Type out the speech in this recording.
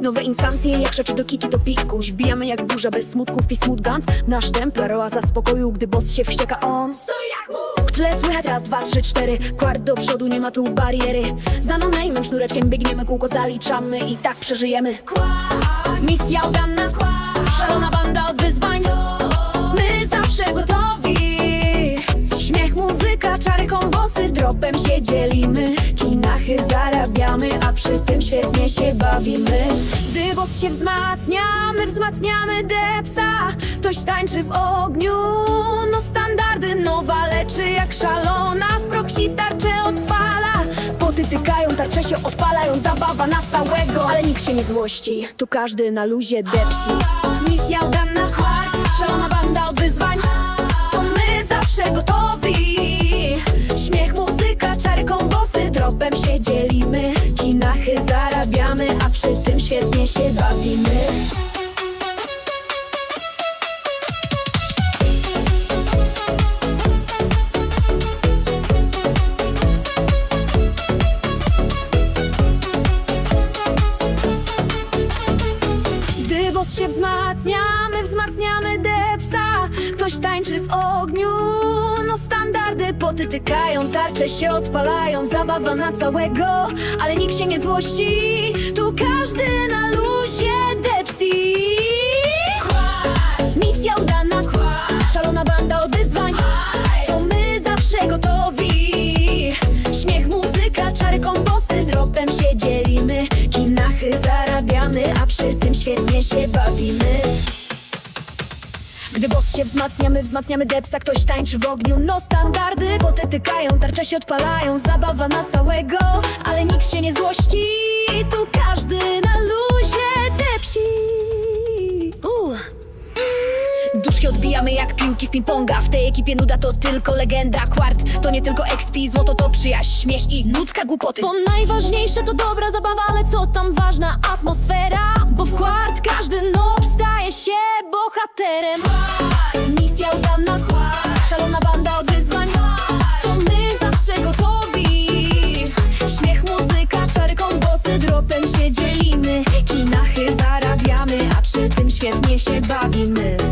Nowe instancje jak rzeczy do kiki do pikuś. Wbijamy jak burza bez smutków i smut guns Nasz templar oaza spokoju, gdy boss się wścieka. On Stoi jak mur W tle słychać raz, dwa, trzy, cztery. Kwart do przodu, nie ma tu bariery. Za no sznureczkiem biegniemy, kółko zaliczamy I tak przeżyjemy. Misja udana, szalona banda od wyzwań Dropem się dzielimy Kinachy zarabiamy A przy tym świetnie się bawimy. Gdy się wzmacnia My wzmacniamy depsa Ktoś tańczy w ogniu. No standardy nowa leczy jak szalona Proksi tarczę odpala. Poty tykają, tarcze się odpalają Zabawa na całego, ale nikt się nie złości. Tu każdy na luzie depsi. Misja udana, szalona banda od wyzwań dzielimy Kinachy zarabiamy A przy tym świetnie się bawimy. Gdy się wzmacnia, my wzmacniamy depsa. Ktoś tańczy w ogniu, no poty tykają Tarcze się odpalają, zabawa na całego Ale nikt się nie złości, tu każdy na luzie depsi. Misja udana, szalona banda od wyzwań. To my zawsze gotowi. Śmiech, muzyka, czary, kombosy. Dropem się dzielimy Kinachy zarabiamy A przy tym świetnie się bawimy gdy boss się wzmacnia, my wzmacniamy depsa. Ktoś tańczy w ogniu, no standardy Poty tykają, tarcze się odpalają. Zabawa na całego, ale nikt się nie złości. Tu każdy na luzie depsi. Uh. Duszki odbijamy jak piłki w ping-ponga. W tej ekipie nuda to tylko legenda. Kwart to nie tylko XP, złoto to przyjaźń Śmiech i nutka głupoty. Bo najważniejsze to dobra zabawa Ale co tam ważna? Atmosfera bohaterem. Misja udana, szalona banda od wyzwań To my zawsze gotowi. Śmiech, muzyka, czary, kombosy Dropem się dzielimy. Kinachy zarabiamy A przy tym świetnie się bawimy